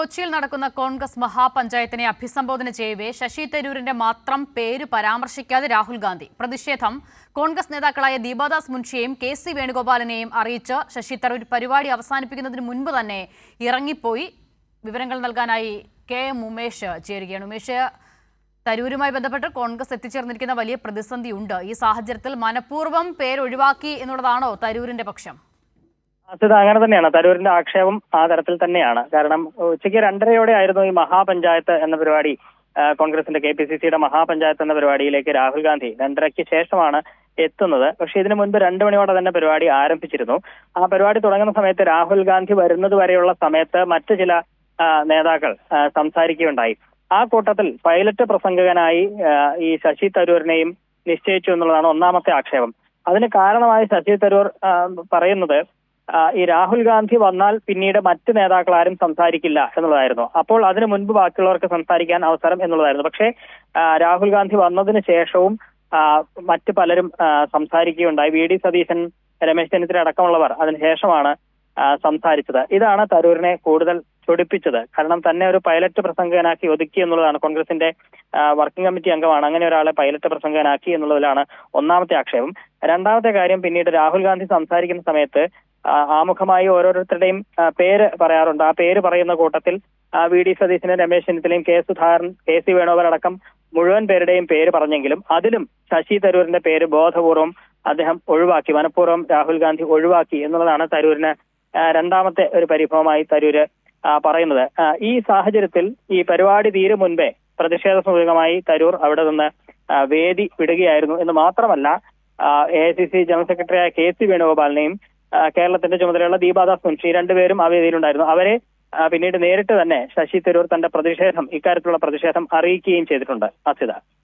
കൊച്ചിയിൽ നടക്കുന്ന കോൺഗ്രസ് മഹാപഞ്ചായത്തിനെ അഭിസംബോധന ചെയ്യവേ ശശി തരൂരിന്റെ മാത്രം പേര് പരാമർശിക്കാതെ രാഹുൽ ഗാന്ധി. പ്രതിഷേധം കോൺഗ്രസ് നേതാക്കളായ ദീപാദാസ് മുൻഷിയെയും കെ സി വേണുഗോപാലിനെയും അറിയിച്ച് ശശി തരൂർ പരിപാടി അവസാനിപ്പിക്കുന്നതിന് മുൻപ് തന്നെ ഇറങ്ങിപ്പോയി. വിവരങ്ങൾ നൽകാനായി കെ എം ഉമേഷ് ചേരുകയാണ്. ഉമേഷ് തരൂരുമായി ബന്ധപ്പെട്ട് കോൺഗ്രസ് എത്തിച്ചേർന്നിരിക്കുന്ന വലിയ പ്രതിസന്ധിയുണ്ട്. ഈ സാഹചര്യത്തിൽ മനഃപൂർവം പേരൊഴിവാക്കി എന്നുള്ളതാണോ തരൂരിന്റെ പക്ഷം? അത് അങ്ങനെ തന്നെയാണ്. തരൂരിന്റെ ആക്ഷേപം ആ തരത്തിൽ തന്നെയാണ്. കാരണം ഉച്ചയ്ക്ക് രണ്ടരയോടെ ആയിരുന്നു ഈ മഹാപഞ്ചായത്ത് എന്ന പരിപാടി കോൺഗ്രസിന്റെ കെ പി സി സിയുടെ മഹാപഞ്ചായത്ത് എന്ന പരിപാടിയിലേക്ക് രാഹുൽ ഗാന്ധി രണ്ടരയ്ക്ക് ശേഷമാണ് എത്തുന്നത്. പക്ഷെ ഇതിനു മുൻപ് രണ്ടു മണിയോടെ തന്നെ പരിപാടി ആരംഭിച്ചിരുന്നു. ആ പരിപാടി തുടങ്ങുന്ന സമയത്ത് രാഹുൽ ഗാന്ധി വരുന്നത് വരെയുള്ള സമയത്ത് മറ്റു ചില നേതാക്കൾ സംസാരിക്കുകയുണ്ടായി. ആ കൂട്ടത്തിൽ പൈലറ്റ് പ്രസംഗകനായി ഈ ശശി തരൂരിനെയും നിശ്ചയിച്ചു എന്നുള്ളതാണ് ഒന്നാമത്തെ ആക്ഷേപം. അതിന് കാരണമായി ശശി തരൂർ പറയുന്നത് ഈ രാഹുൽ ഗാന്ധി വന്നാൽ പിന്നീട് മറ്റ് നേതാക്കൾ ആരും സംസാരിക്കില്ല എന്നുള്ളതായിരുന്നു. അപ്പോൾ അതിനു മുൻപ് ബാക്കിയുള്ളവർക്ക് സംസാരിക്കാൻ അവസരം എന്നുള്ളതായിരുന്നു. പക്ഷേ രാഹുൽ ഗാന്ധി വന്നതിന് ശേഷവും മറ്റ് പലരും സംസാരിക്കുകയുണ്ടായി. വി ഡി സതീശൻ രമേശ് ചെന്നിത്തല അടക്കമുള്ളവർ അതിനുശേഷമാണ് സംസാരിച്ചത്. ഇതാണ് തരൂരിനെ കൂടുതൽ ചൊടിപ്പിച്ചത്. കാരണം തന്നെ ഒരു പൈലറ്റ് പ്രസംഗകനാക്കി ഒതുക്കി എന്നുള്ളതാണ് കോൺഗ്രസിന്റെ വർക്കിംഗ് കമ്മിറ്റി അംഗമാണ്. അങ്ങനെ ഒരാളെ പൈലറ്റ് പ്രസംഗകനാക്കി എന്നുള്ളതിലാണ് ഒന്നാമത്തെ ആക്ഷേപം. രണ്ടാമത്തെ കാര്യം പിന്നീട് രാഹുൽ ഗാന്ധി സംസാരിക്കുന്ന സമയത്ത് ആമുഖമായി ഓരോരുത്തരുടെയും പേര് പറയാറുണ്ട്. ആ പേര് പറയുന്ന കൂട്ടത്തിൽ വി. ഡി. സതീശനും രമേശ് ചെന്നിത്തലയും K. Sudhakaran K. C. Venugopal അടക്കം മുഴുവൻ പേരുടെയും പേര് പറഞ്ഞെങ്കിലും അതിലും ശശി തരൂരിന്റെ പേര് ബോധപൂർവം അദ്ദേഹം ഒഴിവാക്കി മനഃപൂർവം രാഹുൽ ഗാന്ധി ഒഴിവാക്കി എന്നുള്ളതാണ് തരൂരിന് രണ്ടാമത്തെ ഒരു പരിഭവമായി തരൂര് പറയുന്നത്. ഈ സാഹചര്യത്തിൽ ഈ പരിപാടി തീരെ മുൻപേ പ്രതിഷേധ സൂചകമായി തരൂർ അവിടെ നിന്ന് വേദി വിടുകയായിരുന്നു. എന്ന് മാത്രമല്ല A I C C general സെക്രട്ടറിയായ കെ. സി. വേണുഗോപാലിനെയും കേരളത്തിന്റെ ചുമതലയുള്ള ദീപാദാസ് മുൻഷി രണ്ടുപേരും ആ വേദിയിലുണ്ടായിരുന്നു. അവരെ പിന്നീട് നേരിട്ട് തന്നെ ശശി തരൂർ തന്റെ പ്രതിഷേധം ഇക്കാര്യത്തിലുള്ള പ്രതിഷേധം അറിയിക്കുകയും ചെയ്തിട്ടുണ്ട്. അസിത